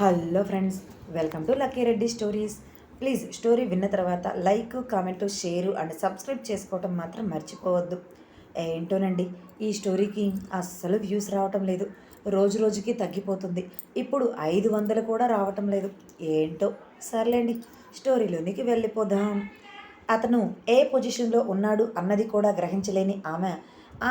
Hello friends welcome to Lucky Reddy stories. Please story విన్న తర్వాత like comment share and subscribe చేసుకోవటం మాత్రం మర్చిపోవద్దు. ఏంటోనండి ఈ స్టోరీకి అస్సలు వ్యూస్ రావటం లేదు. రోజు రోజుకి తగ్గిపోతుంది. ఇప్పుడు ఐదు వందలు కూడా రావటం లేదు. ఏంటో? సర్లేండి స్టోరీలోనికి వెళ్ళిపోదాం. అతను ఏ పొజిషన్లో ఉన్నాడు అన్నది కూడా గ్రహించలేని ఆమె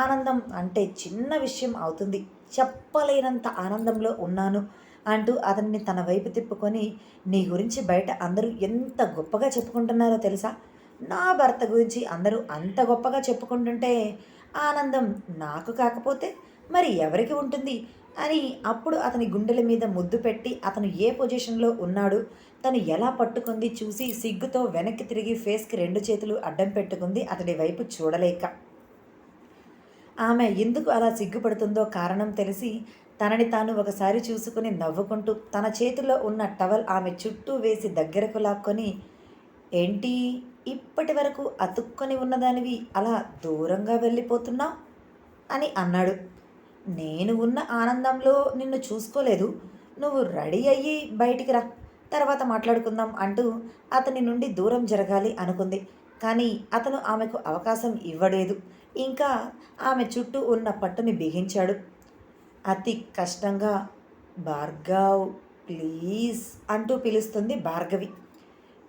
ఆనందం అంటే చిన్న విషయం అవుతుంది. చెప్పలేనంత ఆనందంలో ఉన్నాను. అంటూ అతన్ని తన వైపు తిప్పుకొని నీ గురించి బయట అందరూ ఎంత గొప్పగా చెప్పుకుంటున్నారో తెలుసా? నా భర్త గురించి అందరూ అంత గొప్పగా చెప్పుకుంటుంటే ఆనందం నాకు కాకపోతే మరి ఎవరికి ఉంటుంది? అని అప్పుడు అతని గుండెల మీద ముద్దు పెట్టి అతను ఏ పొజిషన్లో ఉన్నాడు తను ఎలా పట్టుకుంది చూసి సిగ్గుతో వెనక్కి తిరిగి ఫేస్కి రెండు చేతులు అడ్డం పెట్టుకుంది అతడి వైపు చూడలేక. ఆమె ఎందుకు అలా సిగ్గుపడుతుందో కారణం తెలిసి తనని తాను ఒకసారి చూసుకుని నవ్వుకుంటూ తన చేతిలో ఉన్న టవల్ ఆమె చుట్టూ వేసి దగ్గరకు లాక్కొని ఏంటి ఇప్పటి వరకు అతుక్కొని ఉన్నదానివి అలా దూరంగా వెళ్ళిపోతున్నావు అని అన్నాడు. నేను ఉన్న ఆనందంలో నిన్ను చూసుకోలేదు. నువ్వు రెడీ అయ్యి బయటికి రా. తర్వాత మాట్లాడుకుందాం అంటూ అతని నుండి దూరం జరగాలి అనుకుంది. కానీ అతను ఆమెకు అవకాశం ఇవ్వలేదు. ఇంకా ఆమె చుట్టూ ఉన్న పట్టుని బిగించాడు. అతి కష్టంగా భార్గవ్ ప్లీజ్ అంటూ పిలుస్తుంది భార్గవి.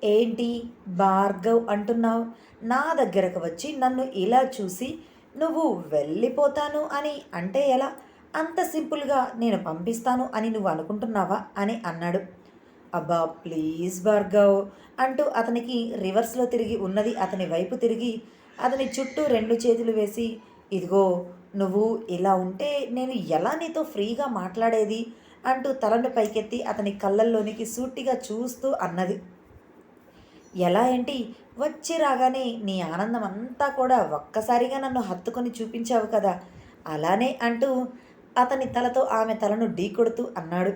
ఏంటి భార్గవ్ అంటున్నావు? నా దగ్గరకు వచ్చి నన్ను ఇలా చూసి నువ్వు వెళ్ళిపోతాను అని అంటే ఎలా? అంత సింపుల్గా నేను పంపిస్తాను అని నువ్వు అనుకుంటున్నావా? అని అన్నాడు. అబ్బా ప్లీజ్ భార్గవ్ అంటూ అతనికి రివర్స్లో తిరిగి ఉన్నది అతని వైపు తిరిగి అతని చుట్టూ రెండు చేతులు వేసి ఇదిగో నువ్వు ఇలా ఉంటే నేను ఎలా నీతో ఫ్రీగా మాట్లాడేది? అంటూ తలను పైకెత్తి అతని కళ్ళల్లోనికి సూటిగా చూస్తూ అన్నది. ఎలా ఏంటి? వచ్చి రాగానే నీ ఆనందం అంతా కూడా ఒక్కసారిగా నన్ను హత్తుకొని చూపించావు కదా. అలానే అంటూ అతని తలతో ఆమె తలను ఢీకొడుతూ అన్నాడు.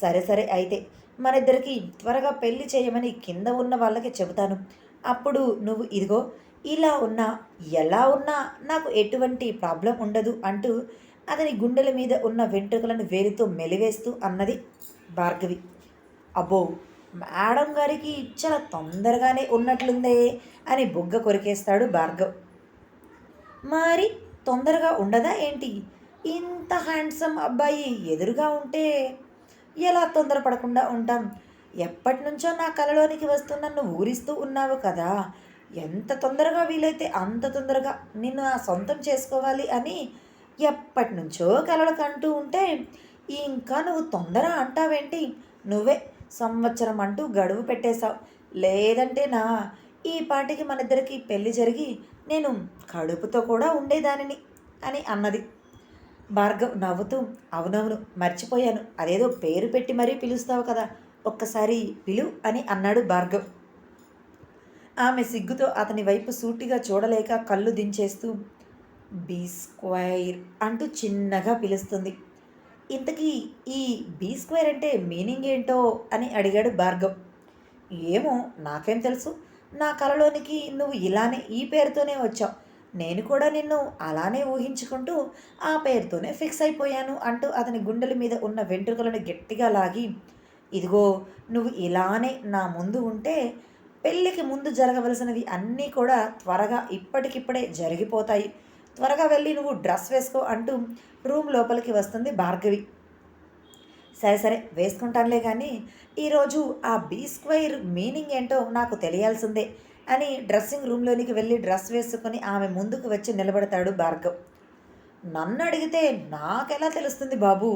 సరే సరే అయితే మనిద్దరికి త్వరగా పెళ్ళి చేయమని కింద ఉన్న వాళ్ళకి చెబుతాను. అప్పుడు నువ్వు ఇదిగో ఇలా ఉన్నా ఎలా ఉన్నా నాకు ఎటువంటి ప్రాబ్లం ఉండదు అంటూ అతని గుండెల మీద ఉన్న వెంట్రుకలను వేలితో మెలివేస్తూ అన్నది భార్గవి. అబ్బో మేడం గారికి చాలా తొందరగానే ఉన్నట్లుందే అని బుగ్గ కొరికేస్తాడు భార్గవ్. మరి తొందరగా ఉండదా ఏంటి? ఇంత హ్యాండ్సమ్ అబ్బాయి ఎదురుగా ఉంటే ఎలా తొందరపడకుండా ఉంటాం? ఎప్పటి నుంచో నా కలలోనికి వస్తూ నన్ను ఊరిస్తూ ఉన్నావు కదా ఎంత తొందరగా వీలైతే అంత తొందరగా నిన్ను ఆ సొంతం చేసుకోవాలి అని ఎప్పటి నుంచో కలలు కంటూ ఉంటే ఇంకా నువ్వు తొందర అంటావేంటి? నువ్వే సంవత్సరం అంటూ గడువు పెట్టేశావు. లేదంటే నా ఈ పాటికి మన ఇద్దరికి పెళ్ళి జరిగి నేను కడుపుతో కూడా ఉండేదానిని అని అన్నది. భార్గవ్ నవ్వుతూ అవునవును మర్చిపోయాను. అదేదో పేరు పెట్టి మరీ పిలుస్తావు కదా ఒక్కసారి పిలు అని అన్నాడు భార్గవ్. ఆమె సిగ్గుతో అతని వైపు సూటిగా చూడలేక కళ్ళు దించేస్తూ బీ స్క్వైర్ అంటూ చిన్నగా పిలుస్తుంది. ఇంతకీ ఈ బీ స్క్వేర్ అంటే మీనింగ్ ఏంటో అని అడిగాడు భార్గవ్. ఏమో నాకేం తెలుసు. నా కలలోనికి నువ్వు ఇలానే ఈ పేరుతోనే వచ్చావు. నేను కూడా నిన్ను అలానే ఊహించుకుంటూ ఆ పేరుతోనే ఫిక్స్ అయిపోయాను అంటూ అతని గుండెల మీద ఉన్న వెంట్రుకలను గట్టిగా లాగి ఇదిగో నువ్వు ఇలానే నా ముందు ఉంటే పెళ్ళికి ముందు జరగవలసినవి అన్నీ కూడా త్వరగా ఇప్పటికిప్పుడే జరిగిపోతాయి. త్వరగా వెళ్ళి నువ్వు డ్రెస్ వేసుకో అంటూ రూమ్ లోపలికి వస్తుంది భార్గవి. సరే సరే వేసుకుంటానులే కానీ ఈరోజు ఆ బీ స్క్వైర్ మీనింగ్ ఏంటో నాకు తెలియాల్సిందే అని డ్రెస్సింగ్ రూమ్లోనికి వెళ్ళి డ్రెస్ వేసుకుని ఆమె ముందుకు వచ్చి నిలబడతాడు భార్గవ్. నన్ను అడిగితే నాకెలా తెలుస్తుంది బాబు?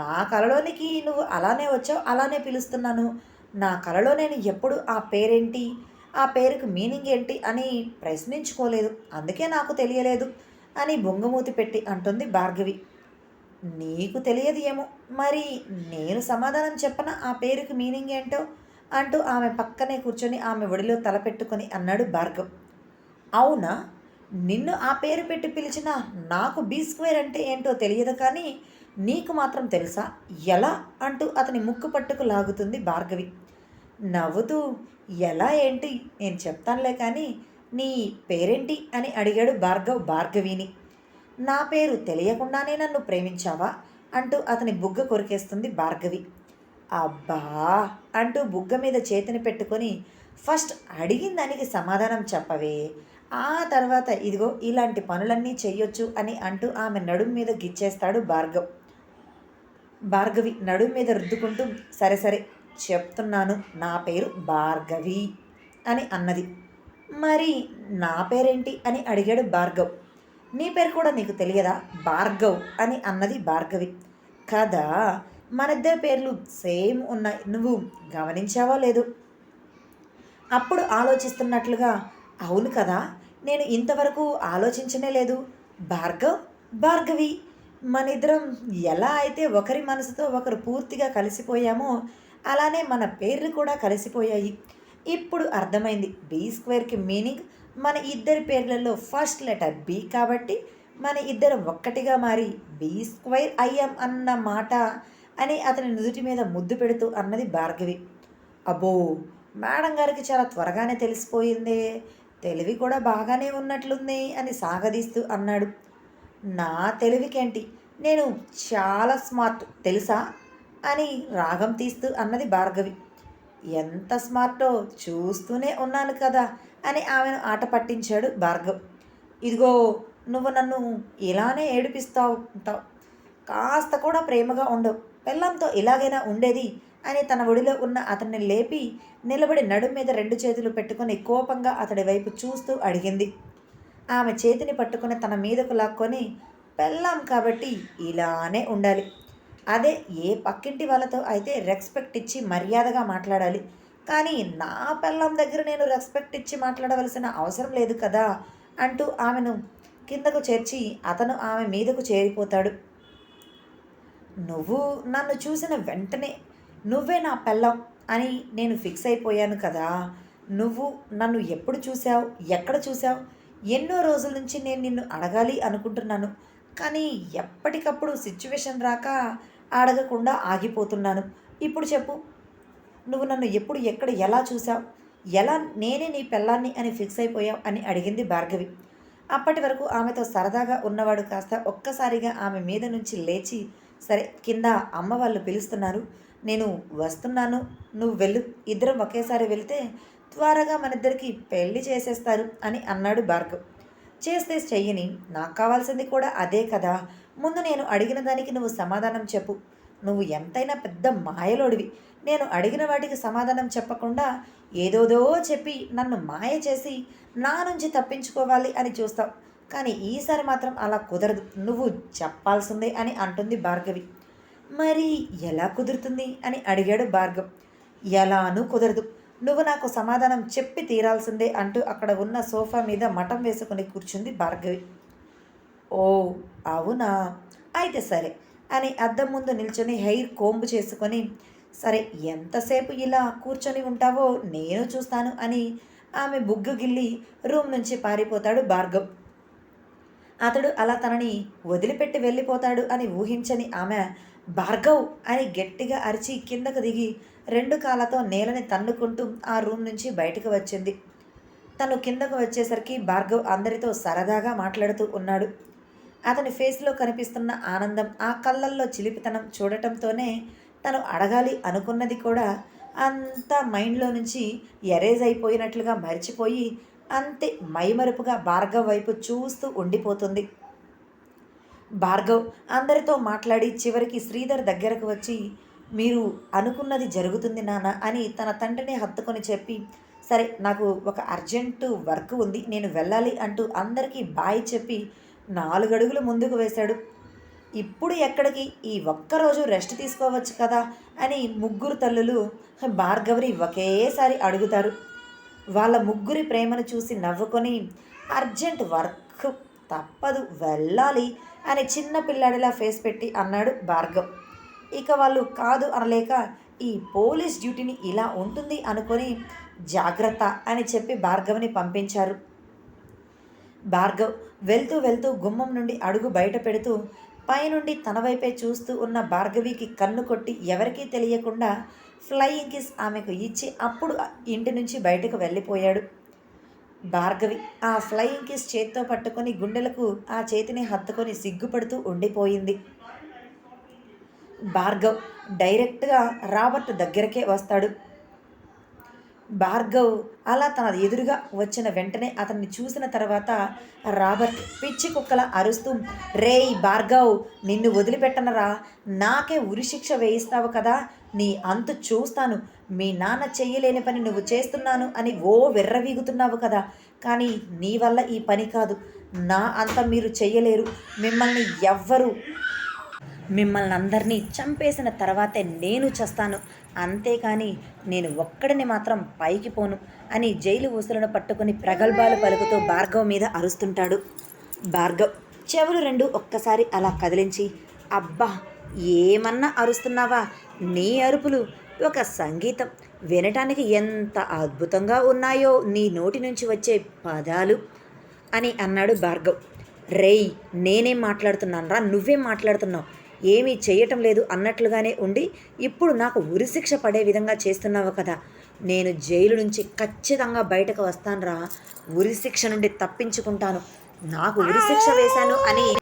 నా కలలోనికి నువ్వు అలానే వచ్చావు అలానే పిలుస్తున్నాను. నా కలలో నేను ఎప్పుడు ఆ పేరేంటి? ఆ పేరుకు మీనింగ్ ఏంటి అని ప్రశ్నించుకోలేదు. అందుకే నాకు తెలియలేదు అని బొంగమూతి పెట్టి అంటుంది భార్గవి. నీకు తెలియదు ఏమో. మరి నేను సమాధానం చెప్పన? ఆ పేరుకి మీనింగ్ ఏంటో? అంటూ ఆమె పక్కనే కూర్చొని ఆమె ఒడిలో తలపెట్టుకొని అన్నాడు భార్గవ్. అవునా? నిన్ను ఆ పేరు పెట్టి పిలిచిన నాకు బీ స్క్వేర్ అంటే ఏంటో తెలియదు కానీ నీకు మాత్రం తెలుసా? ఎలా అంటూ అతని ముక్కు పట్టుకు లాగుతుంది భార్గవి. నవ్వుతూ ఎలా ఏంటి? నేను చెప్తానులే కానీ నీ పేరేంటి? అని అడిగాడు భార్గవ్ భార్గవిని. నా పేరు తెలియకుండానే నన్ను ప్రేమించావా? అంటూ అతని బుగ్గ కొరికేస్తుంది భార్గవి. అబ్బా! అంటూ బుగ్గ మీద చేతిని పెట్టుకొని ఫస్ట్ అడిగిన దానికి సమాధానం చెప్పవే. ఆ తర్వాత ఇదిగో ఇలాంటి పనులన్నీ చేయొచ్చు అని అంటూ ఆమె నడుం మీద గిచ్చేస్తాడు భార్గవ్. భార్గవి నడుం మీద రుద్దుకుంటూ సరే సరే చెప్తున్నాను నా పేరు భార్గవి అని అన్నది. మరి నా పేరేంటి అని అడిగాడు భార్గవ్. నీ పేరు కూడా నీకు తెలియదా? భార్గవ్ అని అన్నది భార్గవి. కదా మనిద్దరి పేర్లు సేమ్ ఉన్నాయి. నువ్వు గమనించావో లేదు? అప్పుడు ఆలోచిస్తున్నట్లుగా అవును కదా నేను ఇంతవరకు ఆలోచించనే లేదు. భార్గవ్ భార్గవి మన ఇద్దరం ఎలా అయితే ఒకరి మనసుతో ఒకరు పూర్తిగా కలిసిపోయామో అలానే మన పేర్లు కూడా కలిసిపోయాయి. ఇప్పుడు అర్థమైంది. బీ స్క్వేర్కి మీనింగ్ మన ఇద్దరి పేర్లలో ఫస్ట్ లెటర్ బి కాబట్టి మన ఇద్దరం ఒక్కటిగా మారి బీ స్క్వేర్ అయ్యాం అన్న మాట అని అతని నుదుటి మీద ముద్దు పెడుతూ అన్నది భార్గవి. అబ్బో! మేడం గారికి చాలా త్వరగానే తెలిసిపోయిందే. తెలివి కూడా బాగానే ఉన్నట్లుంది అని సాగదీస్తూ అన్నాడు. నా తెలివికేంటి? నేను చాలా స్మార్ట్ తెలుసా? అని రాగం తీస్తూ అన్నది భార్గవి. ఎంత స్మార్టో చూస్తూనే ఉన్నాను కదా అని ఆమెను ఆట పట్టించాడు భార్గవ్. ఇదిగో నువ్వు నన్ను ఇలానే ఏడిపిస్తావు ఉంటావు కాస్త కూడా ప్రేమగా ఉండవు. పెళ్ళంతో ఇలాగైనా ఉండేది అని తన ఒడిలో ఉన్న అతన్ని లేపి నిలబడి నడుం మీద రెండు చేతులు పెట్టుకుని కోపంగా అతడి వైపు చూస్తూ అడిగింది. ఆమె చేతిని పట్టుకుని తన మీదకు లాక్కొని పెళ్ళాం కాబట్టి ఇలానే ఉండాలి. అదే ఏ పక్కింటి వాళ్ళతో అయితే రెస్పెక్ట్ ఇచ్చి మర్యాదగా మాట్లాడాలి. కానీ నా పెళ్ళాం దగ్గర నేను రెస్పెక్ట్ ఇచ్చి మాట్లాడవలసిన అవసరం లేదు కదా అంటూ ఆమెను కిందకు చేర్చి అతను ఆమె మీదకు చేరిపోతాడు. నువ్వు నన్ను చూసిన వెంటనే నువ్వే నా పెళ్ళం అని నేను ఫిక్స్ అయిపోయాను కదా. నువ్వు నన్ను ఎప్పుడు చూసావు ఎక్కడ చూసావు ఎన్నో రోజుల నుంచి నేను నిన్ను అడగాలి అనుకుంటున్నాను. కానీ ఎప్పటికప్పుడు సిచ్యువేషన్ రాక అడగకుండా ఆగిపోతున్నాను. ఇప్పుడు చెప్పు. నువ్వు నన్ను ఎప్పుడు ఎక్కడ ఎలా చూసావు ఎలా నేనే నీ పెళ్ళాన్ని అని ఫిక్స్ అయిపోయావు అని అడిగింది భార్గవి. అప్పటి వరకు ఆమెతో సరదాగా ఉన్నవాడు కాస్త ఒక్కసారిగా ఆమె మీద నుంచి లేచి సరే కింద అమ్మ వాళ్ళు పిలుస్తున్నారు. నేను వస్తున్నాను. నువ్వు వెళ్ళు. ఇద్దరం ఒకేసారి వెళితే త్వరగా మనిద్దరికి పెళ్ళి చేసేస్తారు అని అన్నాడు భార్గవ్. చేస్తే చెయ్యని నాకు కావాల్సింది కూడా అదే కదా. ముందు నేను అడిగిన దానికి నువ్వు సమాధానం చెప్పు. నువ్వు ఎంతైనా పెద్ద మాయలోడివి. నేను అడిగిన వాటికి సమాధానం చెప్పకుండా ఏదోదో చెప్పి నన్ను మాయ చేసి నా నుంచి తప్పించుకోవాలి అని చూస్తావు. కానీ ఈసారి మాత్రం అలా కుదరదు. నువ్వు చెప్పాల్సిందే అని అంటుంది భార్గవి. మరి ఎలా కుదురుతుంది అని అడిగాడు భార్గవ్. ఎలానూ కుదరదు. నువ్వు నాకు సమాధానం చెప్పి తీరాల్సిందే అంటూ అక్కడ ఉన్న సోఫా మీద మఠం వేసుకుని కూర్చుంది భార్గవి. ఓ అవునా? అయితే సరే అని అద్దం ముందు నిల్చొని హెయిర్ కోంబు చేసుకొని సరే ఎంతసేపు ఇలా కూర్చొని ఉంటావో నేను చూస్తాను అని ఆమె బుగ్గు గిల్లి రూమ్ నుంచి పారిపోతాడు భార్గవ్. అతడు అలా తనని వదిలిపెట్టి వెళ్ళిపోతాడు అని ఊహించని ఆమె భార్గవ్ అని గట్టిగా అరిచి కిందకు దిగి రెండు కాళ్ళతో నేలని తన్నుకుంటూ ఆ రూమ్ నుంచి బయటకు వచ్చింది. తను కిందకు వచ్చేసరికి భార్గవ్ అందరితో సరదాగా మాట్లాడుతూ ఉన్నాడు. అతని ఫేస్లో కనిపిస్తున్న ఆనందం ఆ కళ్ళల్లో చిలిపితనం చూడటంతోనే తను అడగాలి అనుకున్నది కూడా అంతా మైండ్లో నుంచి ఎరేజ్ అయిపోయినట్లుగా మర్చిపోయి అంతే మైమరుపుగా భార్గవ్ వైపు చూస్తూ ఉండిపోతుంది. భార్గవ్ అందరితో మాట్లాడి చివరికి శ్రీధర్ దగ్గరకు వచ్చి మీరు అనుకున్నది జరుగుతుంది నాన్న అని తన తండ్రిని హత్తుకొని చెప్పి సరే నాకు ఒక అర్జెంటు వర్క్ ఉంది నేను వెళ్ళాలి అంటూ అందరికీ బాయ్ చెప్పి నాలుగడుగులు ముందుకు వేశాడు. ఇప్పుడు ఎక్కడికి? ఈ ఒక్కరోజు రెస్ట్ తీసుకోవచ్చు కదా అని ముగ్గురు తల్లులు భార్గవిని ఒకేసారి అడుగుతారు. వాళ్ళ ముగ్గురి ప్రేమను చూసి నవ్వుకొని అర్జెంట్ వర్క్ తప్పదు వెళ్ళాలి అని చిన్న పిల్లాడిలా ఫేస్ పెట్టి అన్నాడు భార్గవ్. ఇక వాళ్ళు కాదు అనలేక ఈ పోలీస్ డ్యూటీని ఇలా ఉంటుంది అనుకొని జాగ్రత్త అని చెప్పి భార్గవ్ని పంపించారు. భార్గవ్ వెళ్తూ వెళ్తూ గుమ్మం నుండి అడుగు బయట పెడుతూ పైనుండి తన వైపే చూస్తూ ఉన్న భార్గవికి కన్ను కొట్టి ఎవరికీ తెలియకుండా ఫ్లయింగ్ కిస్ ఆమెకు ఇచ్చి అప్పుడు ఇంటి నుంచి బయటకు వెళ్ళిపోయాడు. భార్గవి ఆ ఫ్లయింగ్ కిస్ చేత్తో పట్టుకొని గుండెలకు ఆ చేతిని హత్తుకొని సిగ్గుపడుతూ ఉండిపోయింది. భార్గవ్ డైరెక్ట్గా రాబర్ట్ దగ్గరకే వస్తాడు. భార్గవ్ అలా తన ఎదురుగా వచ్చిన వెంటనే అతన్ని చూసిన తర్వాత రాబర్ట్ పిచ్చి కుక్కల అరుస్తూ రేయ్ భార్గవ్ నిన్ను వదిలిపెట్టనరా? నాకే ఉరిశిక్ష వేయిస్తావు కదా? నీ అంతు చూస్తాను. మీ నాన్న చెయ్యలేని పని నువ్వు చేస్తున్నాను అని ఓ విర్రవీగుతున్నావు కదా. కానీ నీ వల్ల ఈ పని కాదు. నా అంత మీరు చెయ్యలేరు. మిమ్మల్ని ఎవ్వరు మిమ్మల్ని అందరినీ చంపేసిన తర్వాతే నేను చస్తాను. అంతేకాని నేను ఒక్కడిని మాత్రం పైకి పోను అని జైలు ఊసులను పట్టుకుని ప్రగల్భాలు పలుకుతూ భార్గవ్ మీద అరుస్తుంటాడు. భార్గవ్ చెవులు రెండు ఒక్కసారి అలా కదిలించి అబ్బా ఏమన్నా అరుస్తున్నావా? నీ అరుపులు ఒక సంగీతం. వినటానికి ఎంత అద్భుతంగా ఉన్నాయో నీ నోటి నుంచి వచ్చే పదాలు అని అన్నాడు భార్గవ్. రేయ్ నేనేం మాట్లాడుతున్నాను రా నువ్వేం మాట్లాడుతున్నావు? ఏమీ చేయటం లేదు అన్నట్లుగానే ఉండి ఇప్పుడు నాకు ఉరిశిక్ష పడే విధంగా చేస్తున్నావు కదా. నేను జైలు నుంచి ఖచ్చితంగా బయటకు వస్తానురా. ఉరిశిక్ష నుండి తప్పించుకుంటాను. నాకు ఉరిశిక్ష వేశాను అని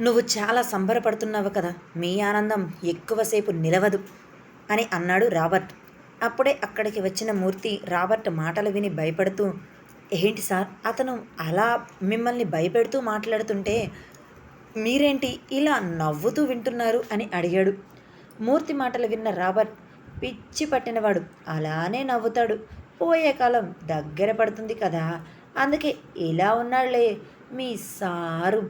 నువ్వు చాలా సంబరపడుతున్నావు కదా. మీ ఆనందం ఎక్కువసేపు నిలవదు అని అన్నాడు రాబర్ట్. అప్పుడే అక్కడికి వచ్చిన మూర్తి రాబర్ట్ మాటలు విని భయపడుతూ ఏంటి సార్ అతను అలా మిమ్మల్ని భయపెడుతూ మాట్లాడుతుంటే మీరేంటి ఇలా నవ్వుతూ వింటున్నారు అని అడిగాడు. మూర్తి మాటలు విన్న రాబర్ట్ పిచ్చి పట్టినవాడు అలానే నవ్వుతాడు. పోయే కాలం దగ్గర పడుతుంది కదా అందుకే ఇలా ఉన్నాళ్ళే మీ సారు.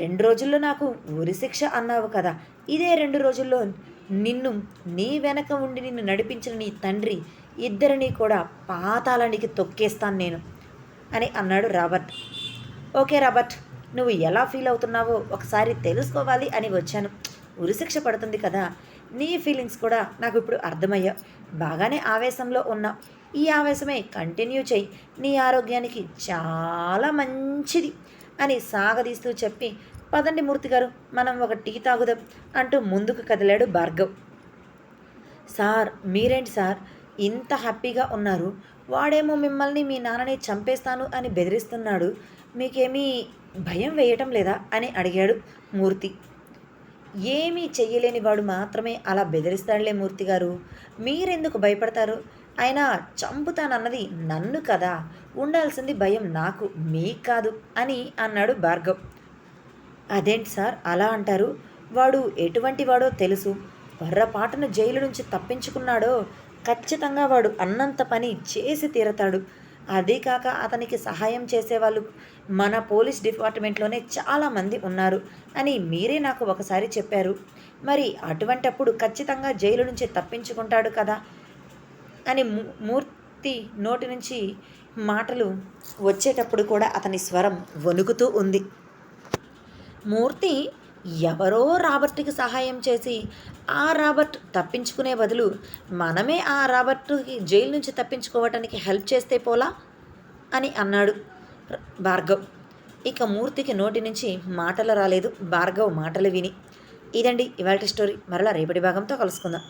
రెండు రోజుల్లో నాకు ఉరిశిక్ష అన్నావు కదా ఇదే రెండు రోజుల్లో నిన్ను నీ వెనక ఉండి నిన్ను నడిపించిన నీ తండ్రి ఇద్దరిని కూడా పాతాళానికి తొక్కేస్తాను నేను అని అన్నాడు రాబర్ట్. ఓకే రాబర్ట్ నువ్వు ఎలా ఫీల్ అవుతున్నావో ఒకసారి తెలుసుకోవాలి అని వచ్చాను. ఉరిశిక్ష పడుతుంది కదా? నీ ఫీలింగ్స్ కూడా నాకు ఇప్పుడు అర్థమయ్యా. బాగానే ఆవేశంలో ఉన్నా. ఈ ఆవేశమే కంటిన్యూ చేయి. నీ ఆరోగ్యానికి చాలా మంచిది అని సాగదీస్తూ చెప్పి పదండి మూర్తి గారు మనం ఒక టీ తాగుదాం అంటూ ముందుకు కదిలాడు భార్గవ్. సార్ మీరేంటి సార్? ఇంత హ్యాపీగా ఉన్నారు. వాడేమో మిమ్మల్ని మీ నాన్నని చంపేస్తాను అని బెదిరిస్తున్నాడు. మీకేమీ భయం వేయటం లేదా? అని అడిగాడు మూర్తి. ఏమీ చెయ్యలేని వాడు మాత్రమే అలా బెదిరిస్తాడులే మూర్తి గారు. మీరెందుకు భయపడతారు? అయినా చంపుతానన్నది నన్ను కదా. ఉండాల్సింది భయం నాకు మీకు కాదు అని అన్నాడు భార్గవ్. అదేంటి సార్ అలా అంటారు? వాడు ఎటువంటి వాడో తెలుసు. పొర్రపాటున జైలు నుంచి తప్పించుకున్నాడో ఖచ్చితంగా వాడు అన్నంత పని చేసి తీరతాడు. అదే కాక అతనికి సహాయం చేసేవాళ్ళు మన పోలీస్ డిపార్ట్మెంట్లోనే చాలామంది ఉన్నారు అని మీరే నాకు ఒకసారి చెప్పారు. మరి అటువంటప్పుడు ఖచ్చితంగా జైలు నుంచి తప్పించుకుంటాడు కదా? అని మూర్తి నోటి నుంచి మాటలు వచ్చేటప్పుడు కూడా అతని స్వరం వణుకుతూ ఉంది. మూర్తి ఎవరో రాబర్ట్కి సహాయం చేసి ఆ రాబర్ట్ తప్పించుకునే బదులు మనమే ఆ రాబర్ట్కి జైలు నుంచి తప్పించుకోవటానికి హెల్ప్ చేస్తే పోలా? అని అన్నాడు భార్గవ్. ఇక మూర్తికి నోటి నుంచి మాటలు రాలేదు. భార్గవ్ మాటలు విని ఇదండి ఇవాళ స్టోరీ. మరలా రేపటి భాగంతో కలుసుకుందాం.